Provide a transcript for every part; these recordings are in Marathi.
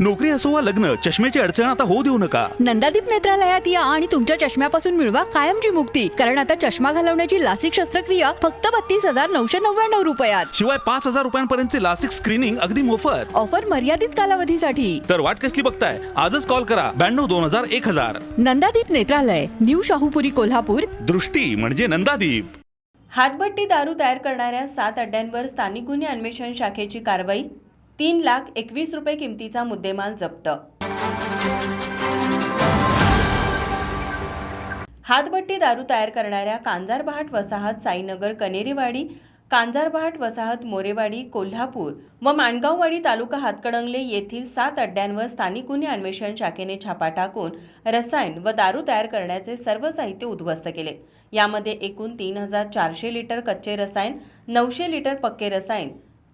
नोकरी असो वा लग्न चष्म्याची अडचण आता होऊ देऊ नका. नंदादीप नेत्रालयात या आणि तुमच्या चष्म्यापासून मिळवा कायमची मुक्ती. कारण आता चष्मा घालवण्याची लासिक शस्त्रक्रिया फक्त बत्तीस हजार नऊशे नव्याण्णव रुपयात. शिवाय पाच हजार रुपयांपर्यंतचे लासिक स्क्रीनिंग अगदी मोफत. ऑफर मर्यादित कालावधीसाठी. तर वाट कसली बघताय? आजच कॉल करा. ब्याण्णव दोन हजार एक हजार. नंदादीप नेत्रालय न्यू शाहूपुरी कोल्हापूर. दृष्टी म्हणजे नंदादीप. हातभट्टी दारू तयार करणाऱ्या सात अड्ड्यांवर स्थानिक गुन्हे अन्वेषण शाखेची कारवाई. तीन लाख एकवीस रुपये किमतीचा मुद्देमाल जप्त. हातभट्टी दारू तयार करणाऱ्या कांजारबहाट वसाहत साईनगर कनेरीवाडी कांजारबहाट वसाहत मोरेवाडी कोल्हापूर व माणगाववाडी तालुका हातकणंगले येथील सात अड्ड्यांवर स्थानिक गुन्हे अन्वेषण शाखेने छापा टाकून रसायन व दारू तयार करण्याचे सर्व साहित्य उद्ध्वस्त केले. यामध्ये एकूण तीन हजार चारशे लिटर कच्चे रसायन नऊशे लिटर पक्के रसायन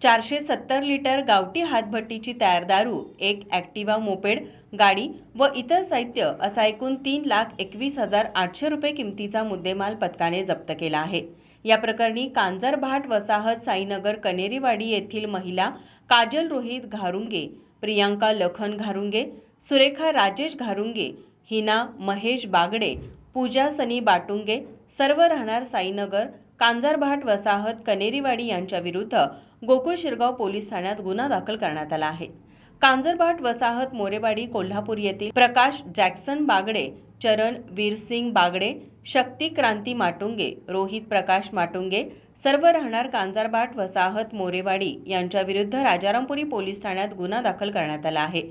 चारशे सत्तर लिटर गावठी हातभट्टीची तयार दारू एक ॲक्टिवा मोपेड गाडी व इतर साहित्य असा एकूण तीन लाख एकवीस हजार आठशे रुपये किमतीचा मुद्देमाल पथकाने जप्त केला आहे. या प्रकरणी कांजरभाट वसाहत साईनगर कनेरीवाडी येथील महिला काजल रोहित घारुंगे प्रियांका लखन घारुंगे सुरेखा राजेश घारुंगे हिना महेश बागडे पूजा सनी बाटुंगे सर्व राहणार साईनगर कांजरभाट वसाहत कनेरीवाडी यांच्या विरुद्ध गोकुळ शिरगाव पोलीस ठाण्यात गुन्हा दाखल करण्यात आला आहे. कांजरबाट वसाहत मोरेवाडी कोल्हापूर येथील प्रकाश जॅक्सन बागडे चरण वीरसिंग बागडे शक्ती क्रांती माटुंगे रोहित प्रकाश माटुंगे सर्व राहणार कांजारबाट वसाहत मोरेवाडी यांच्या विरुद्ध राजारामपुरी पोलीस ठाण्यात गुन्हा दाखल करण्यात आला आहे.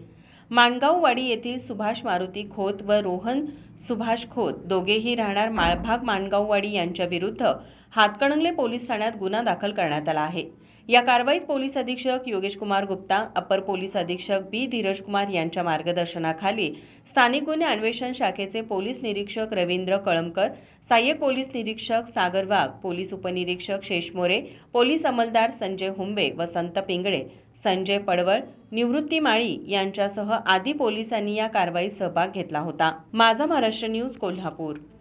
माणगाववाडी येथील सुभाष मारुती खोत व रोहन सुभाष खोत दोघेही राहणार माळभाग माणगाववाडी यांच्या विरुद्ध हातकणंगले पोलीस ठाण्यात गुन्हा दाखल करण्यात आला आहे. या कारवाईत पोलीस अधीक्षक योगेश कुमार गुप्ता अपर पोलीस अधीक्षक बी धीरज कुमार यांच्या मार्गदर्शनाखाली स्थानिक गुन्हे अन्वेषण शाखेचे पोलीस निरीक्षक रवींद्र कळमकर सहाय्यक पोलीस निरीक्षक सागर वाघ पोलीस उपनिरीक्षक शेषमोरे पोलीस अंमलदार संजय हुंबे वसंत पिंगळे संजय पडवळ निवृत्ती माळी यांच्यासह आदी पोलिसांनी या कारवाईत सहभाग घेतला होता. माझा महाराष्ट्र न्यूज कोल्हापूर.